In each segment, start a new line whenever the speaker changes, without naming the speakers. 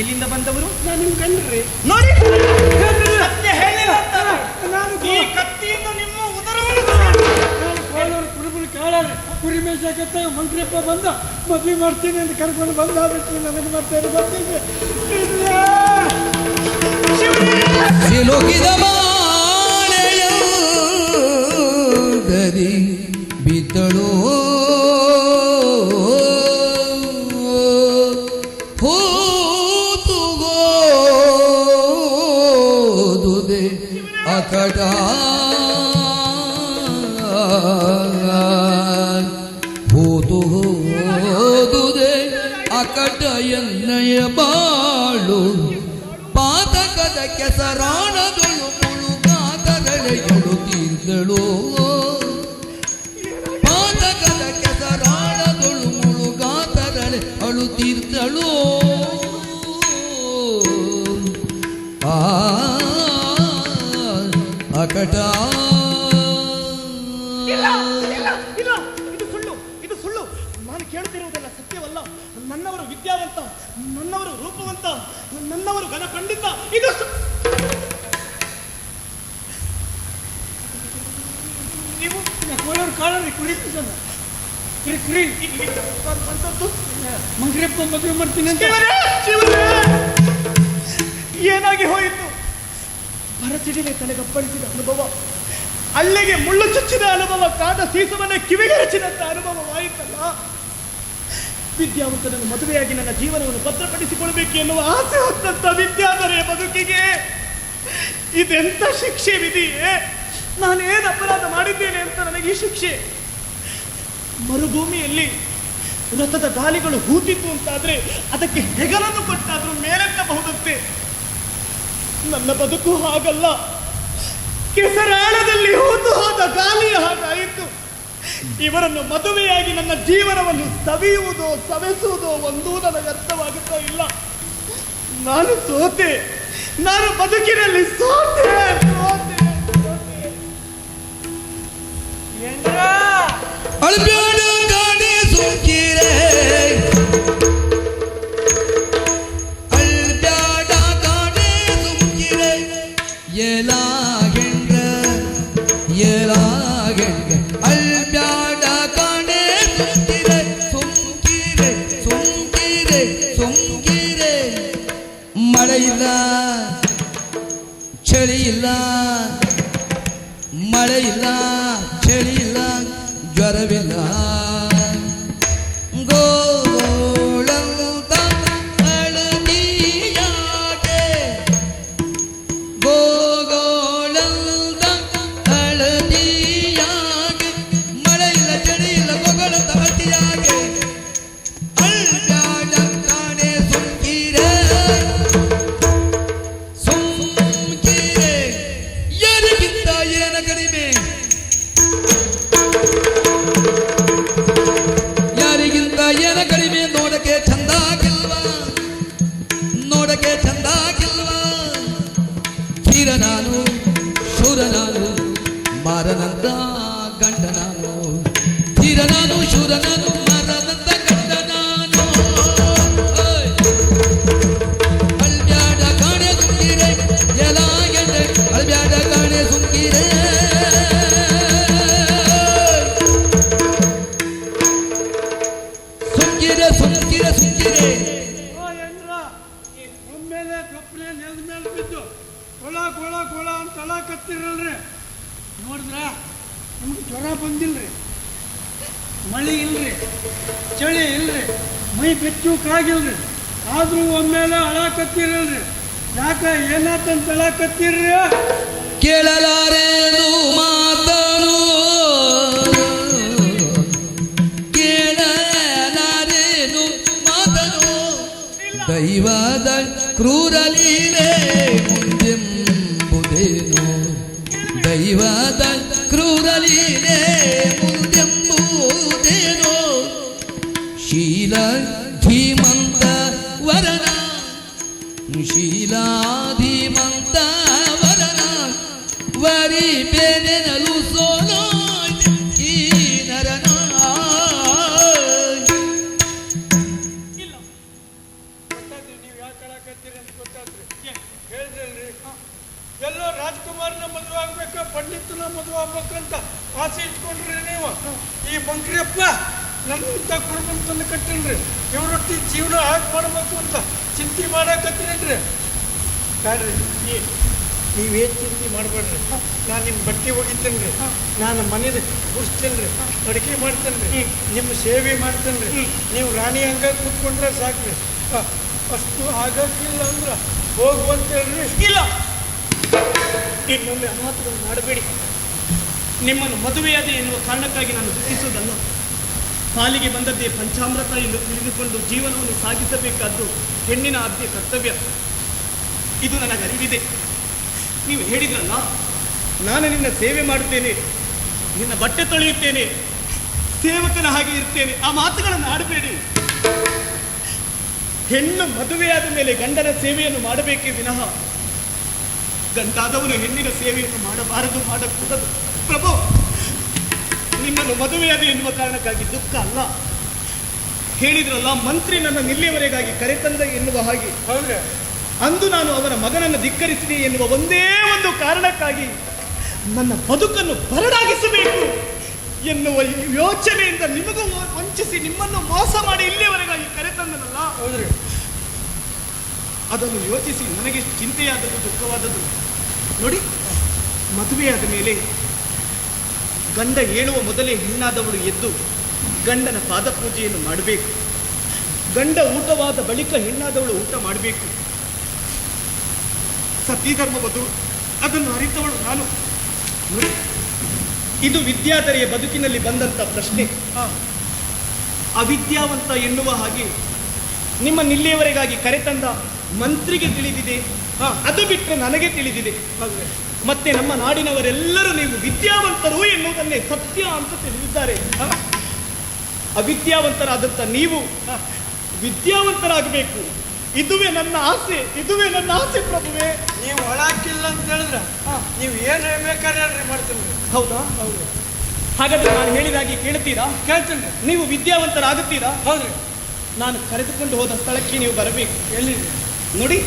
ಎಲ್ಲಿಂದ ಬಂದವರು?
ನಾನು ಕಂಡ್ರಿ
ನೋಡಿ! ಸತ್ಯ ಹೇಳಿಲ್ಲ ಅಂತಾನೆ.
ನಾನು
ಈ ಕತ್ತಿಯಿಂದ ನಿಮ್ಮ ಉದರವನ್ನು
ನಾನು ಕೋಳೂರು ಕುರುಬರು ಕೇಳಾರೆ. ಕುರಿ ಮೇಯ್ಸಕತ್ತ ಮಂತ್ರಿಯಪ್ಪ ಬಂದ ಮದ್ವೆ ಮಾಡ್ತೀನಿ ಅಂತ ಕರ್ಕೊಂಡು ಬಂದ ಬಿಟ್ಟು ನನಗೆ ಮತ್ತೆ ಬರ್ತೀನಿ
ಸಿಲುಕಿದ ಮಾಳೆಯರಿ ಬಿದ್ದಳು ಹೂತುಗೋದುದೆ ಅಕಟ. ಹೂತು ಹೋದುದೆ ಅಕಟ ಎನ್ನಯ ಬಾಳು. ಪಾತಕದ ಕೆಸರಾಣದಳು ಮುಳುಗಾದರಳೆಯಳು ತೀರ್ದಳು ಪಾತಕದ ಕೆಸರಾಣದಳು ಮುಳುಗಾದರಳೆ ಅಳು ತೀರ್ದಳು ಆ
ಇಲ್ಲ ಇಲ್ಲ ಇಲ್ಲ. ಇದು ಸುಳ್ಳು ಇದು ಸುಳ್ಳು. ನಾನು ಕೇಳುತ್ತಿರುವುದಲ್ಲ ಸತ್ಯವಲ್ಲ. ನನ್ನವರು ವಿದ್ಯಾವಂತ ನನ್ನವರು ರೂಪವಂತ ನನ್ನವರು ಘನ ಪಂಡಿತ. ಇದು ನೀವು
ಕೋಳೂರು ಕಾಳರಿ ಕುರಿ ಮೇಯ್ಸಲ್ಲ. ಕುರಿ ಕುರಿ.
ಇಲ್ಲಿ ಬಂದದ್ದು
ಮಂತ್ರಿಯಪ್ಪ ಮದುವೆ ಮಾಡ್ತೀನಿ!
ಏನಾಗಿ ಹೋಯಿತು? ಭರಚಿಡಿಲೆ ತನಗಪ್ಪಳಿಸಿದ ಅನುಭವ. ಅಲ್ಲಿಗೆ ಮುಳ್ಳು ಚುಚ್ಚಿದ ಅನುಭವ, ಕಾದ ಸೀಸವನ್ನ ಕಿವಿಗೆ ಹಚ್ಚಿದಂತ ಅನುಭವವಾಯಿತಲ್ಲ ವಿದ್ಯಾವಂತನನ್ನು ಮದುವೆಯಾಗಿ ನನ್ನ ಜೀವನವನ್ನು ಭದ್ರಪಡಿಸಿಕೊಳ್ಬೇಕು ಎನ್ನುವ ಆಸೆ ಹೊತ್ತಂತ ವಿದ್ಯಾಧರೆಯ ಬದುಕಿಗೆ ಇದೆಂತ ಶಿಕ್ಷೆ ವಿಧಿಯೇ? ನಾನೇನು ಅಪರಾಧ ಮಾಡಿದ್ದೇನೆ ಅಂತ ನನಗೆ ಈ ಶಿಕ್ಷೆ. ಮರುಭೂಮಿಯಲ್ಲಿ ರಥದ ಗಾಲಿಗಳು ಹೂತಿತ್ತು ಅಂತಾದ್ರೆ ಅದಕ್ಕೆ ಹೆಗಲನ್ನು ಕೊಟ್ಟಾದ್ರೂ ಮೇಲೆತ್ತಬಹುದಂತೆ. ನನ್ನ ಬದುಕು ಹಾಗಲ್ಲ. ಕೆಸರಾಳದಲ್ಲಿ ಹೂತು ಹೋದ ಗಾಲಿಯ ಹಾಗಾಯಿತು ಇವರನ್ನು ಮದುವೆಯಾಗಿ ನನ್ನ ಜೀವನವನ್ನು ಸವಿಯುವುದೋ, ಸವೆಸುವುದೋ ಒಂದೂ ನನಗೆ ಅರ್ಥವಾಗುತ್ತಾ ಇಲ್ಲ. ನಾನು ಸೋತೆ. ನಾನು ಬದುಕಿನಲ್ಲಿ ಸೋತೆ. ಸೋತೆ.
ಇಲ್ಲ ಮಳೆ ಇಲ್ಲ ಚಳಿ ಇಲ್ಲ ಜ್ವರವಿಲ್ಲ.
ಓ ಏನ್ರ ಒಮ್ಮೆಲೆ ಕಪ್ಪನೆ ನೆಲದ ಮೇಲೆ ಬಿದ್ದು ಕೊಳ ಕೊಳ ಕೊಳ ಅಂತ ಕತ್ತಿರಲ್ರಿ. ನೋಡಿದ್ರ ನಮ್ಗೆ ಜ್ವರ ಬಂದಿಲ್ರಿ. ಮಳೆ ಇಲ್ರಿ. ಚಳಿ ಇಲ್ರಿ. ಮೈ ಬೆಚ್ಚುಕಾಗಿಲ್ರಿ ಆದ್ರೂ ಒಮ್ಮೆಲೆ ಅಳ ಕತ್ತಿರಲ್ರಿ. ಯಾಕ ಏನಾತಂತ ಅಳ ಕತ್ತಿರ್ರಿ?
ಕೇಳಲಾರೇನು ದೈವದ ಕ್ರೂರ ಲೀಲೆ ಮುಂದೆಂಬುದೇನು ದೈವದ ಕ್ರೂರ
ಪಂಡಿತನ ಮದುವೆ ಆಗ್ಬೇಕಂತ ಆಸೆ ಇಟ್ಕೊಂಡ್ರಿ ನೀವು. ಈ ಬಂಕ್ರಿಯಪ್ಪ, ನನ್ನಂತ ಕುರುಬಂತನ ಕಟ್ಟಿನ್ರಿ. ಇವ್ರೊಟ್ಟಿ ಜೀವನ ಹಾಗೆ ಮಾಡ್ಬೇಕು ಅಂತ ಚಿಂತೆ ಈ ನೀವು ನೀವೇನು ಚಿಂತೆ ಮಾಡಬೇಡ್ರಿ. ನಾನು ನಿಮ್ಮ ಬಟ್ಟೆ ಒಗಿತೇನೆ ರೀ ನಾನು ಮನೇಲಿ ಗುಡಿಸ್ತೇನೆ ರೀ ಅಡುಗೆ ಮಾಡ್ತೇನೆ ರೀ ನಿಮ್ಮ ಸೇವೆ ಮಾಡ್ತೇನೆ ರೀ ನೀವು ರಾಣಿ ಹಂಗ ಕೂತ್ಕೊಂಡ್ರೆ ಸಾಕ್ರಿ. ಅಷ್ಟು ಆಗಕ್ಕಿಲ್ಲ ಅಂದ್ರೆ ಹೋಗುವಂತೇಳ್ರಿ
ಇಲ್ಲ. ಇನ್ನೊಮ್ಮೆ ಅಮಾತುಗಳು ಮಾಡಬೇಡಿ. ನಿಮ್ಮನ್ನು ಮದುವೆಯಾದೆ ಎನ್ನುವ ಕಾರಣಕ್ಕಾಗಿ ನಾನು ದುಃಖಿಸುವುದಲ್ಲ. ಪಾಲಿಗೆ ಬಂದದ್ದೇ ಪಂಚಾಮೃತ ಎಂದು ತಿಳಿದುಕೊಂಡು ಜೀವನವನ್ನು ಸಾಗಿಸಬೇಕಾದ್ದು ಹೆಣ್ಣಿನ ಆದ್ಯ ಕರ್ತವ್ಯ. ಇದು ನನಗೆ ಅರಿವಿದೆ. ನೀವು ಹೇಳಿದ್ರಲ್ಲ, ನಾನು ನಿನ್ನ ಸೇವೆ ಮಾಡುತ್ತೇನೆ, ನಿನ್ನ ಬಟ್ಟೆ ತೊಳೆಯುತ್ತೇನೆ, ಸೇವಕನ ಹಾಗೆ ಇರ್ತೇನೆ, ಆ ಮಾತುಗಳನ್ನು ಆಡಬೇಡಿ. ಹೆಣ್ಣು ಮದುವೆಯಾದ ಮೇಲೆ ಗಂಡನ ಸೇವೆಯನ್ನು ಮಾಡಬೇಕೇ ವಿನಃ ಗಂಟಾದವನು ಹೆಣ್ಣಿನ ಸೇವೆಯನ್ನು ಮಾಡಬಾರದು ಮಾಡಕೂಡದು. ಪ್ರಭು ನಿಮ್ಮನ್ನು ಮದುವೆಯಾದ ಎನ್ನುವ ಕಾರಣಕ್ಕಾಗಿ ದುಃಖ ಅಲ್ಲ. ಹೇಳಿದ್ರಲ್ಲ ಮಂತ್ರಿ ನನ್ನ ನಿಲ್ಲಿಯವರೆಗಾಗಿ ಕರೆತಂದ ಎನ್ನುವ ಹಾಗೆ.
ಹೌದ್ರೆ.
ಅಂದು ನಾನು ಅವರ ಮಗನನ್ನು ಧಿಕ್ಕರಿಸಿದೆ ಎನ್ನುವ ಒಂದೇ ಒಂದು ಕಾರಣಕ್ಕಾಗಿ ನನ್ನ ಬದುಕನ್ನು ಬರಡಾಗಿಸಬೇಕು ಎನ್ನುವ ಈ ಯೋಚನೆಯಿಂದ ನಿಮಗೂ ವಂಚಿಸಿ ನಿಮ್ಮನ್ನು ಮೋಸ ಮಾಡಿ ಇಲ್ಲಿಯವರೆಗಾಗಿ ಕರೆತಂದನಲ್ಲ.
ಹೌದ್ರಿ.
ಅದನ್ನು ಯೋಚಿಸಿ ನನಗೆ ಚಿಂತೆಯಾದದ್ದು, ದುಃಖವಾದದ್ದು. ನೋಡಿ, ಮದುವೆಯಾದ ಮೇಲೆ ಗಂಡ ಹೇಳುವ ಮೊದಲೇ ಹೆಣ್ಣಾದವಳು ಎದ್ದು ಗಂಡನ ಪಾದಪೂಜೆಯನ್ನು ಮಾಡಬೇಕು. ಗಂಡ ಊಟವಾದ ಬಳಿಕ ಹೆಣ್ಣಾದವಳು ಊಟ ಮಾಡಬೇಕು. ಸತ್ಯಧರ್ಮವದು ಅದನ್ನು ಅರಿತವಳು ನಾನು. ಇದು ವಿದ್ಯಾಧರೆಯ ಬದುಕಿನಲ್ಲಿ ಬಂದಂತ ಪ್ರಶ್ನೆ. ಅವಿದ್ಯಾವಂತ ಎನ್ನುವ ಹಾಗೆ ನಿಮ್ಮ ನಿಲ್ಲಿಯವರೆಗಾಗಿ ಕರೆತಂದ ಮಂತ್ರಿಗೆ ತಿಳಿದಿದೆ. ಹಾ ಅದು ಬಿಟ್ಟರೆ ನನಗೆ ತಿಳಿದಿದೆ. ಮತ್ತೆ ನಮ್ಮ ನಾಡಿನವರೆಲ್ಲರೂ ನೀವು ವಿದ್ಯಾವಂತರು ಎನ್ನುವುದನ್ನೇ ಸತ್ಯ ಅಂತ ತಿಳಿದಿದ್ದಾರೆ? ಅವಿದ್ಯಾವಂತರಾದಂಥ ನೀವು ವಿದ್ಯಾವಂತರಾಗಬೇಕು. ಇದುವೇ ನನ್ನ ಆಸೆ ಇದುವೇ ನನ್ನ ಆಸೆ ಪ್ರಭುವೆ.
ನೀವು ಒಳಾಕಿಲ್ಲ ಅಂತ ಹೇಳಿದ್ರೆ ನೀವು ಏನು ಬೇಕಾದ್ರೆ ಮಾಡ್ತೀವಿ ಮಾಡ್ತೀನಿ.
ಹೌದಾ? ಹೌದು. ಹಾಗಾದ್ರೆ ನಾನು ಹೇಳಿದಾಗೆ ಕೇಳ್ತೀರಾ?
ಕೇಳ್ತೀನಿ.
ನೀವು ವಿದ್ಯಾವಂತರಾಗುತ್ತೀರಾ?
ಹೌದ್ರಿ.
ನಾನು ಕರೆದುಕೊಂಡು ಹೋದ ಸ್ಥಳಕ್ಕೆ ನೀವು ಬರಬೇಕು.
ಎಲ್ಲಿದೆ
ನೋಡಿ.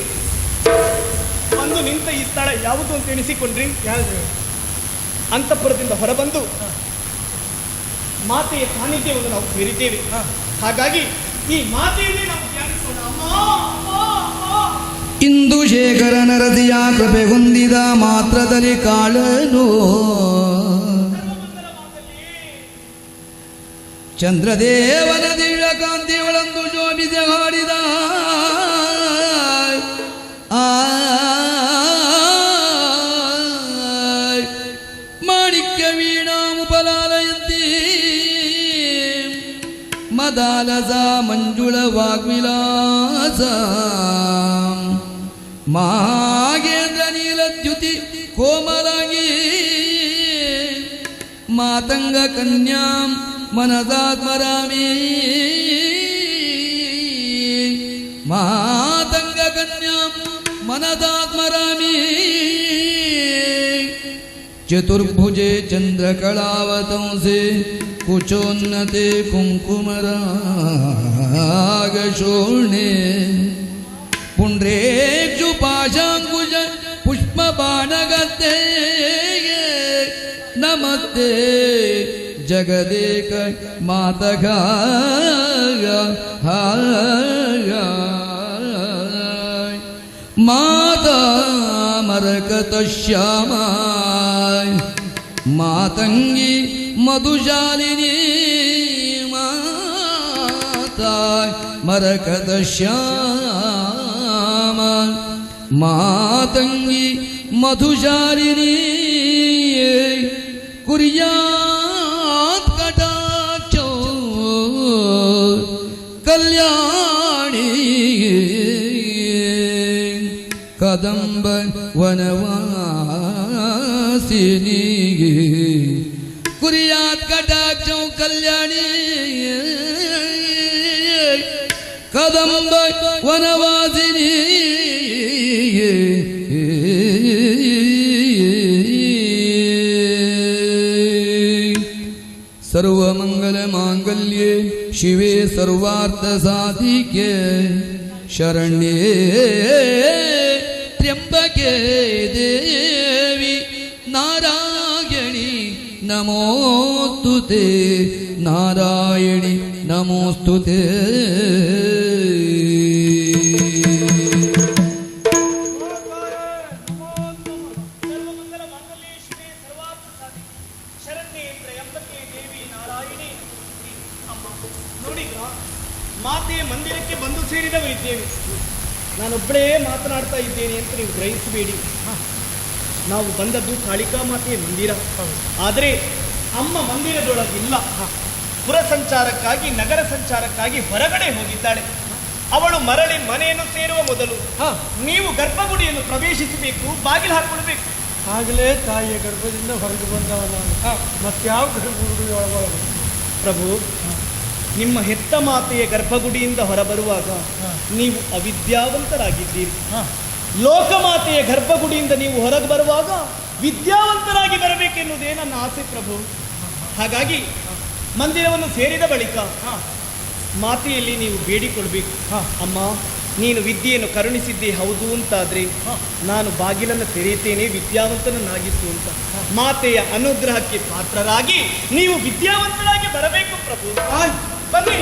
ಬಂದು ನಿಂತ ಈ ಸ್ಥಳ ಯಾವುದು ಅಂತ ಎಣಿಸಿಕೊಂಡ್ರಿ. ಅಂತಃಪುರದಿಂದ ಹೊರಬಂದು ಮಾತೆಯ ಸಾನ್ನಿಧ್ಯವನ್ನು ನಾವು ಸೇರಿದ್ದೇವೆ. ಹಾಗಾಗಿ ಈ ಮಾತೆಯನ್ನೇ ನಾವು ಧ್ಯಾನಿಸೋಣ. ಅಮ್ಮ ಅಮ್ಮ ಅಮ್ಮ.
ಇಂದು ಶೇಖರ ನರದಿಯ ಕೃಪೆ ಹೊಂದಿದ ಮಾತ್ರದಲ್ಲಿ ಕಾಳನು. ಚಂದ್ರದೇವನ ದಿವ್ಯ ಕಾಂತಿಗಳಂದು ಶೋಭಿಸಿ ಹಾಡಿದ. मानजा मंजुळ वाग्विलास महागेंद्र नीलद्युती कोमलांगी. मातंग कन्या मनजात्मरामी मातंग कन्या मनदात्मरामी चतुर्भुजे चंद्रकलावतंसे कुचोन्नते कुङ्कुमरागशोणे पुण्ड्रेक्षु पाशाङ्कुश पुष्पपानगते नमस्ते जगदेक मातगा माता मरकतश्यामाय मातङ्गी മധുശാലിനി മാതായ് മരകത ശ്യാമ. മാതങ്കി മധുശാലിനി കുറിയാത് കടാക്ഷോ കല്യാണി കദംബ വനവാസിനീ. കുരിയാത് കടാക്ഷവും കല്യാണി കദംബ വനവാസിനി സർവമംഗലമാംഗല്യേ ശിവേ സർവാർത്ഥസാധിക്യേ ശരണ്യേ ത്രയംബകേ ദേവി ದೇವಿ ನಾರಾಯಣಿ
ಅಮ್ಮ ನೋಡಿಗ ಮಾತೆ ಮಂದಿರಕ್ಕೆ ಬಂದು ಸೇರಿದವರಿದ್ದೇವೆ. ನಾನೊಬ್ಬಳೇ ಮಾತನಾಡ್ತಾ ಇದ್ದೇನೆ ಅಂತ ನೀವು ಗ್ರಹಿಸಬೇಡಿ. ನಾವು ಬಂದದ್ದು ಕಾಳಿಕಾ ಮಾತೆಯ ಮಂದಿರ. ಆದರೆ ಅಮ್ಮ ಮಂದಿರದೊಳಗಿಲ್ಲ ಪುರ ಸಂಚಾರಕ್ಕಾಗಿ ನಗರ ಸಂಚಾರಕ್ಕಾಗಿ ಹೊರಗಡೆ ಹೋಗಿದ್ದಾಳೆ. ಅವಳು ಮರಳಿ ಮನೆಯನ್ನು ಸೇರುವ ಮೊದಲು ನೀವು ಗರ್ಭಗುಡಿಯನ್ನು ಪ್ರವೇಶಿಸಬೇಕು ಬಾಗಿಲು ಹಾಕೊಳ್ಬೇಕು.
ಆಗಲೇ ತಾಯಿಯ ಗರ್ಭದಿಂದ ಹೊರಗೆ ಬಂದವ ನಾನು. ಮತ್ಯಾವ ಗರ್ಭಗುಡಿ ಒಳಗೊಳಗೆ?
ಪ್ರಭು ನಿಮ್ಮ ಹೆತ್ತ ಮಾತೆಯ ಗರ್ಭಗುಡಿಯಿಂದ ಹೊರಬರುವಾಗ ನೀವು ಅವಿದ್ಯಾವಂತರಾಗಿದ್ದೀರಿ.
ಹಾಂ.
ಲೋಕಮಾತೆಯ ಗರ್ಭಗುಡಿಯಿಂದ ನೀವು ಹೊರಗೆ ಬರುವಾಗ ವಿದ್ಯಾವಂತರಾಗಿ ಬರಬೇಕೆನ್ನುವುದೇ ನನ್ನ ಆಸೆ ಪ್ರಭು. ಹಾಗಾಗಿ ಮಂದಿರವನ್ನು ಸೇರಿದ ಬಳಿಕ ಮಾತೆಯಲ್ಲಿ ನೀವು ಬೇಡಿಕೊಳ್ಬೇಕು. ಅಮ್ಮ, ನೀನು ವಿದ್ಯೆಯನ್ನು ಕರುಣಿಸಿದ್ದೇ ಹೌದು ಅಂತಾದ್ರೆ ನಾನು ಬಾಗಿಲನ್ನು ತೆರೆಯುತ್ತೇನೆ ವಿದ್ಯಾವಂತನನ್ನಾಗಿತ್ತು ಅಂತ. ಮಾತೆಯ ಅನುಗ್ರಹಕ್ಕೆ ಪಾತ್ರರಾಗಿ ನೀವು ವಿದ್ಯಾವಂತರಾಗಿ ಬರಬೇಕು ಪ್ರಭು. ಬನ್ನಿ.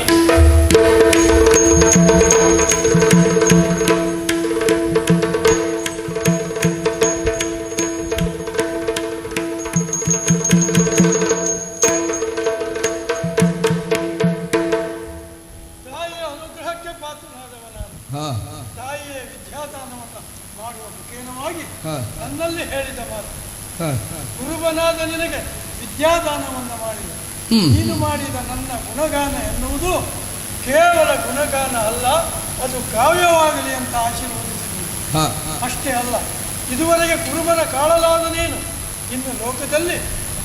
ನಿನಗೆ ವಿದ್ಯಾದಾನವನ್ನು ಮಾಡಿದೆ. ನೀನು ಮಾಡಿದ ನನ್ನ ಗುಣಗಾನ ಎನ್ನುವುದು ಕೇವಲ ಗುಣಗಾನ ಅಲ್ಲ ಅದು ಕಾವ್ಯವಾಗಲಿ ಅಂತ ಆಶೀರ್ವದಿಸಿದ್ದೀನಿ ಅಷ್ಟೇ ಅಲ್ಲ ಇದುವರೆಗೆ ಕುರುಬನ ಕಾಳಲಾದ ನೀನು ಇನ್ನು ಲೋಕದಲ್ಲಿ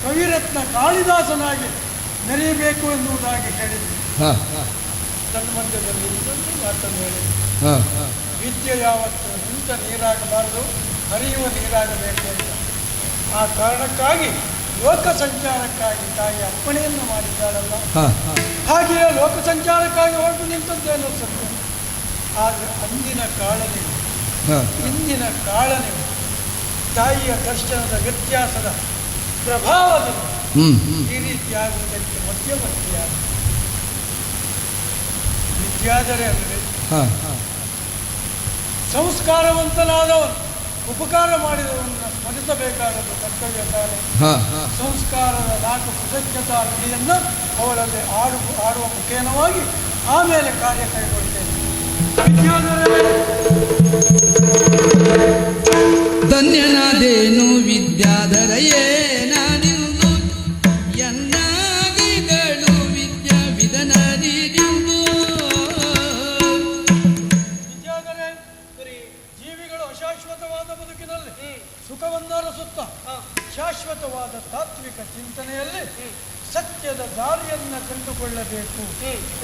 ಕವಿರತ್ನ ಕಾಳಿದಾಸನಾಗಿ ನೆರೆಯಬೇಕು ಎನ್ನುವುದಾಗಿ ಹೇಳಿದೆ ಇನ್ನೊಂದು ಮಾತನ್ನು ಹೇಳಿದೆ ವಿದ್ಯೆ ಯಾವತ್ತು ನಿಂತ ನೀರಾಗಬಾರದು ಹರಿಯುವ ನೀರಾಗಬೇಕು ಅಂತ. ಆ ಕಾರಣಕ್ಕಾಗಿ ಲೋಕ ಸಂಚಾರಕ್ಕಾಗಿ ತಾಯಿ ಅಪ್ಪಣೆಯನ್ನು ಮಾಡಿದ್ದಾಳಲ್ಲ? ಹಾಗೆಯೇ ಲೋಕ ಸಂಚಾರಕ್ಕಾಗಿ ಹೊರಟು ನಿಂತದ್ದೇನೋ ಸತ್ಯ. ಆದರೆ ಅಂದಿನ
ಕಾಳನೆ
ಇಂದಿನ ಕಾಳನೆ ತಾಯಿಯ ದರ್ಶನದ ವ್ಯತ್ಯಾಸದ ಪ್ರಭಾವದಿಂದ
ಹ್ಮ್
ಈ ರೀತಿಯಾಗುವುದಕ್ಕೆ ಮಧ್ಯವರ್ತಿಯಾಗ ವಿದ್ಯಾದರೆ ಅಂದರೆ ಸಂಸ್ಕಾರವಂತನಾದವನು ಉಪಕಾರ ಮಾಡಿದವನ್ನ ಸ್ಮರಿಸಬೇಕಾದದ್ದು ಕರ್ತವ್ಯ ತಾನೆ. ಸಂಸ್ಕಾರದ ನಾಲ್ಕು ಕೃತಜ್ಞತಾ ನುಡಿಯನ್ನು ಅವರಲ್ಲಿ ಆಡು ಆಡುವ ಮುಖೇನವಾಗಿ ಆಮೇಲೆ ಕಾರ್ಯ ಕೈಗೊಳ್ತೇನೆ. ವಿದ್ಯಾಧರೇ ಚಿಂತನೆಯಲ್ಲಿ ಸತ್ಯದ ದಾರಿಯನ್ನ ಕಂಡುಕೊಳ್ಳಬೇಕು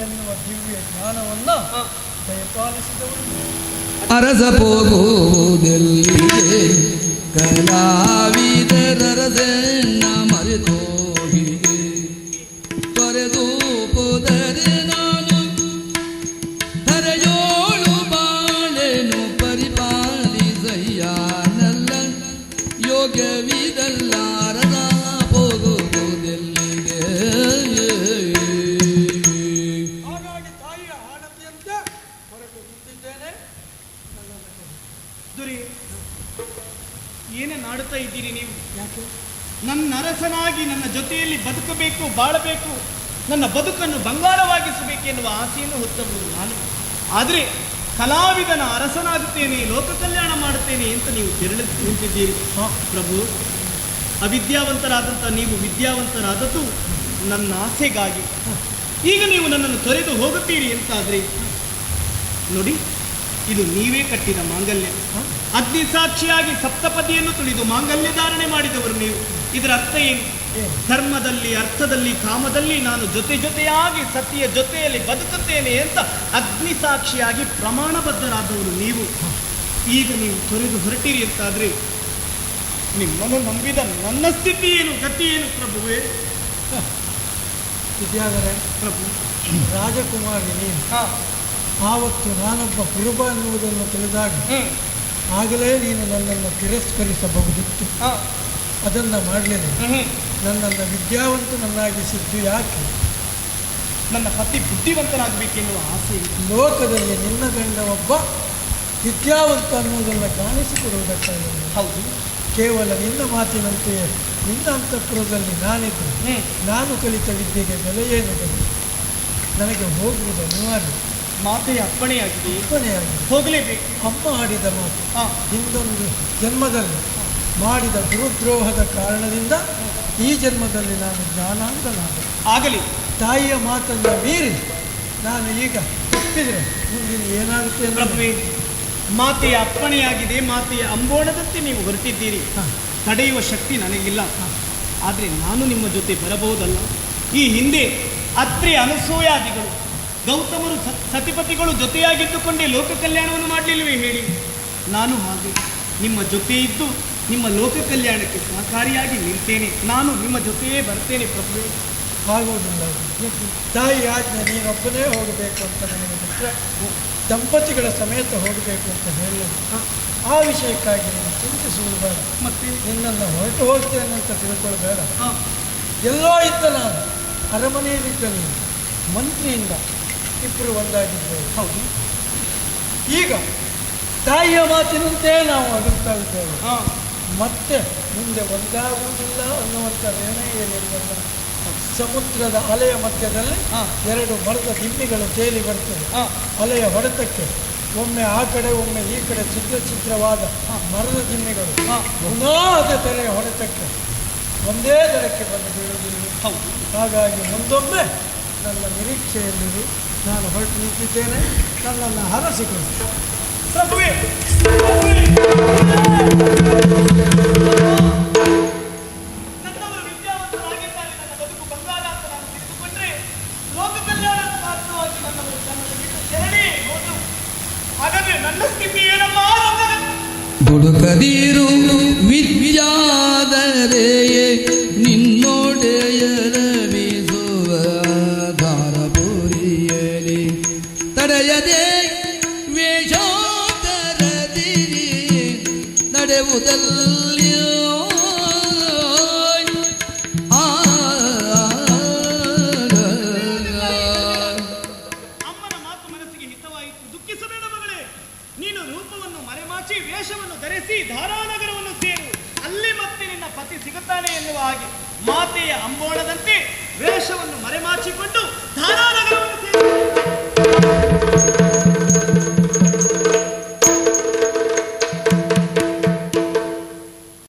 ಎನ್ನುವ ದಿವ್ಯ ಜ್ಞಾನವನ್ನ ದಯಪಾಲಿಸಿದವರು.
ಅರಸ ಹೋಗುವುದೆಲ್ಲಿಗೆ ಕಲಾವಿದರಸನ್ನ
ನನ್ನ ಜೊತೆಯಲ್ಲಿ ಬದುಕಬೇಕು, ಬಾಳಬೇಕು, ನನ್ನ ಬದುಕನ್ನು ಬಂಗಾರವಾಗಿಸಬೇಕೆನ್ನುವ ಆಸೆಯನ್ನು ಹೊತ್ತವರು ನಾನು. ಆದರೆ ಕಲಾವಿದನ ಅರಸನಾಗುತ್ತೇನೆ, ಲೋಕ ಕಲ್ಯಾಣ ಮಾಡುತ್ತೇನೆ ಅಂತ ನೀವು ತೆರಳಿ ನಿಂತಿದ್ದೀರಿ. ಪ್ರಭು ಅವಿದ್ಯಾವಂತರಾದಂಥ ನೀವು ವಿದ್ಯಾವಂತರಾದದ್ದು ನನ್ನ ಆಸೆಗಾಗಿ. ಈಗ ನೀವು ನನ್ನನ್ನು ತೊರೆದು ಹೋಗುತ್ತೀರಿ ಅಂತಾದರೆ, ನೋಡಿ, ಇದು ನೀವೇ ಕಟ್ಟಿದ ಮಾಂಗಲ್ಯ. ಅಗ್ನಿ ಸಾಕ್ಷಿಯಾಗಿ ಸಪ್ತಪದಿಯನ್ನು ತುಳಿದು ಮಾಂಗಲ್ಯ ಧಾರಣೆ ಮಾಡಿದವರು ನೀವು. ಇದರ ಅರ್ಥ ಏನು? ಧರ್ಮದಲ್ಲಿ ಅರ್ಥದಲ್ಲಿ ಕಾಮದಲ್ಲಿ ನಾನು ಜೊತೆ ಜೊತೆಯಾಗಿ ಸತಿಯ ಜೊತೆಯಲ್ಲಿ ಬದುಕುತ್ತೇನೆ ಅಂತ ಅಗ್ನಿ ಸಾಕ್ಷಿಯಾಗಿ ಪ್ರಮಾಣಬದ್ಧರಾದವರು ನೀವು. ಈಗ ನೀವು ತೊರೆದು ಹೊರಟಿರಿ ಅಂತಾದ್ರೆ ನಿಮ್ಮನ್ನು ನಂಬಿದ ನನ್ನ ಸ್ಥಿತಿ ಏನು ಗತಿ ಏನು ಪ್ರಭುವೇ?
ವಿದ್ಯಾಧರ
ಪ್ರಭು
ರಾಜಕುಮಾರಿ ಆವತ್ತು ನಾನೊಬ್ಬ ಕುರುಬ ಎನ್ನುವುದನ್ನು ತಿಳಿದಾಗ ಆಗಲೇ ನೀನು ನನ್ನನ್ನು ತಿರಸ್ಕರಿಸಬಹುದಿತ್ತು. ಅದನ್ನು ಮಾಡಲಿಲ್ಲ. ನನ್ನನ್ನು ವಿದ್ಯಾವಂತನನ್ನಾಗಿಸಿದ್ದು ಯಾಕೆ?
ನನ್ನ ಪತಿ ಬುದ್ಧಿವಂತನಾಗಬೇಕೆನ್ನುವ ಆಸೆ
ಲೋಕದಲ್ಲಿ ನಿನ್ನ ಗಂಡ ಒಬ್ಬ ವಿದ್ಯಾವಂತ ಅನ್ನುವುದನ್ನು ಕಾಣಿಸಿಕೊಡುವುದಕ್ಕಾಗಿ.
ಹೌದು.
ಕೇವಲ ನಿನ್ನ ಮಾತಿನಂತೆಯೇ ನಿನ್ನ ಅಂತಃಪುರದಲ್ಲಿ ನಾನಿದ್ದು. ನಾನು ಕಲಿತ ವಿದ್ಯೆಗೆ ಬೆಲೆ ಏನಿದೆ? ನನಗೆ ಹೋಗುವುದು ಅನಿವಾರ್ಯ.
ಮಾತೆಯ ಅಪ್ಪಣೆಯಾಗಿದೆ.
ಅಪ್ಪಣೆಯಾಗಿದೆ.
ಹೋಗಲೇಬೇಕು.
ಅಮ್ಮ ಆಡಿದ ಮಾತು. ಹಿಂದೊಂದು ಜನ್ಮದಲ್ಲಿ ಮಾಡಿದ ದುರುದ್ರೋಹದ ಕಾರಣದಿಂದ ಈ ಜನ್ಮದಲ್ಲಿ ನಾನು ಜ್ಞಾನಾಂಗನಾದೆ
ಆಗಲಿ.
ತಾಯಿಯ ಮಾತನ್ನು ಮೀರಿ ನಾನು ಈಗ ತಪ್ಪಿದರೆ ಮುಂದಿನ ಏನಾಗುತ್ತೆ
ಪ್ರಭುವೆ ಮಾತೆಯ ಅಪ್ಪಣೆಯಾಗಿದೆ ಮಾತೆಯ ಅಂಬೋಣದಂತೆ ನೀವು ಹೊರಟಿದ್ದೀರಿ. ತಡೆಯುವ ಶಕ್ತಿ ನನಗಿಲ್ಲ. ಆದರೆ ನಾನು ನಿಮ್ಮ ಜೊತೆ ಬರಬಹುದಲ್ಲ? ಈ ಹಿಂದೆ ಅತ್ರಿ ಅನಸೂಯಾದಿಗಳು ಗೌತಮರು ಸತಿಪತಿಗಳು ಜೊತೆಯಾಗಿದ್ದುಕೊಂಡೇ ಲೋಕ ಕಲ್ಯಾಣವನ್ನು ಮಾಡಲಿಲ್ಲವೇ ಹೇಳಿ? ನಾನು ಹಾಗೆ ನಿಮ್ಮ ಜೊತೆ ಇದ್ದು ನಿಮ್ಮ ಲೋಕ ಕಲ್ಯಾಣಕ್ಕೆ ಸಹಕಾರಿಯಾಗಿ ನಿಲ್ತೇನೆ. ನಾನು ನಿಮ್ಮ ಜೊತೆಯೇ ಬರ್ತೇನೆ ಪ್ರಭು
ಆಗುವುದಿಲ್ಲ ತಾಯಿ ಆಜ್ಞೆ ನೀನೊಬ್ಬನೇ ಹೋಗಬೇಕು ಅಂತ ನನಗೆ ಬಿಟ್ಟರೆ ದಂಪತಿಗಳ ಸಮೇತ ಹೋಗಬೇಕು ಅಂತ ಹೇಳಿದ್ರು ಆ ವಿಷಯಕ್ಕಾಗಿ ನೀನು ಚಿಂತಿಸುವುದು ಬೇಡ.
ಮತ್ತೆ?
ನಿನ್ನನ್ನು ಹೊರಟು ಹೋಗ್ತೇನೆ ಅಂತ ತಿಳ್ಕೊಳ್ಬೇಡ.
ಹಾ,
ಎಲ್ಲೋ ಇದ್ದ ನಾನು ಅರಮನೆಯಲ್ಲಿದ್ದ ನೀನು ಮಂತ್ರಿಯಿಂದ ಇಬ್ಬರು ಒಂದಾಗಿದ್ದೇವೆ
ಹೌದು.
ಈಗ ತಾಯಿಯ ಮಾತಿನಂತೆ ನಾವು ಅದರ್ತಾ ಇದ್ದೇವೆ.
ಹಾ.
ಮತ್ತೆ ಮುಂದೆ ಒಂದಾಗುವುದಿಲ್ಲ ಅನ್ನುವಂಥ ನಿರ್ಣಯದಲ್ಲಿರುವಲ್ಲ ಸಮುದ್ರದ ಅಲೆಯ ಮಧ್ಯದಲ್ಲಿ. ಎರಡು ಮರದ ದಿಮ್ಮಿಗಳು ತೇಲಿ ಬರ್ತವೆ
ಹಾ.
ಅಲೆಯ ಹೊಡೆತಕ್ಕೆ ಒಮ್ಮೆ ಆ ಕಡೆ ಒಮ್ಮೆ ಈ ಕಡೆ ಚಿತ್ರ ಚಿತ್ರವಾದ ಮರದ ದಿಮ್ಮಿಗಳು
ಹಾ.
ಪುನಃ ಅದೇ ತೆರೆಯ ಹೊಡೆತಕ್ಕೆ ಒಂದೇ ದರಕ್ಕೆ ಬಂದು ಬೀಳುವುದಿಲ್ಲ. ಹಾಗಾಗಿ ಮುಂದೊಮ್ಮೆ ನನ್ನ ನಿರೀಕ್ಷೆಯಲ್ಲಿ ನಾನು ಹೊರಟು ನಿಂತಿದ್ದೇನೆ. ನನ್ನನ್ನು ಹರಸಿಕೊಂಡು
ಪ್ರಭುವೇ ನನ್ನವರು ವಿದ್ಯಾವಂತರಾಗಿದ್ದಾರೆ ನನ್ನ ಬದುಕು ಬಂಗಾರ ಅಂತ ನಾನು ತಿಳಿದುಕೊಂಡ್ರೆ ಲೋಕ ಕಲ್ಯಾಣ ಮಾತ್ರವಾಗಿ ನನ್ನವರು ನನ್ನನ್ನು ಬಿಟ್ಟು ತೆರಳಿ ಹೋದರು ಹಾಗಾದ್ರೆ ನನ್ನ ಸ್ಥಿತಿ ಏನಮ್ಮ ರಂಗನಾಥ?
ಹುಡುಕದಿರು ವಿದ್ಯಾದರೆಯೇ
முதல்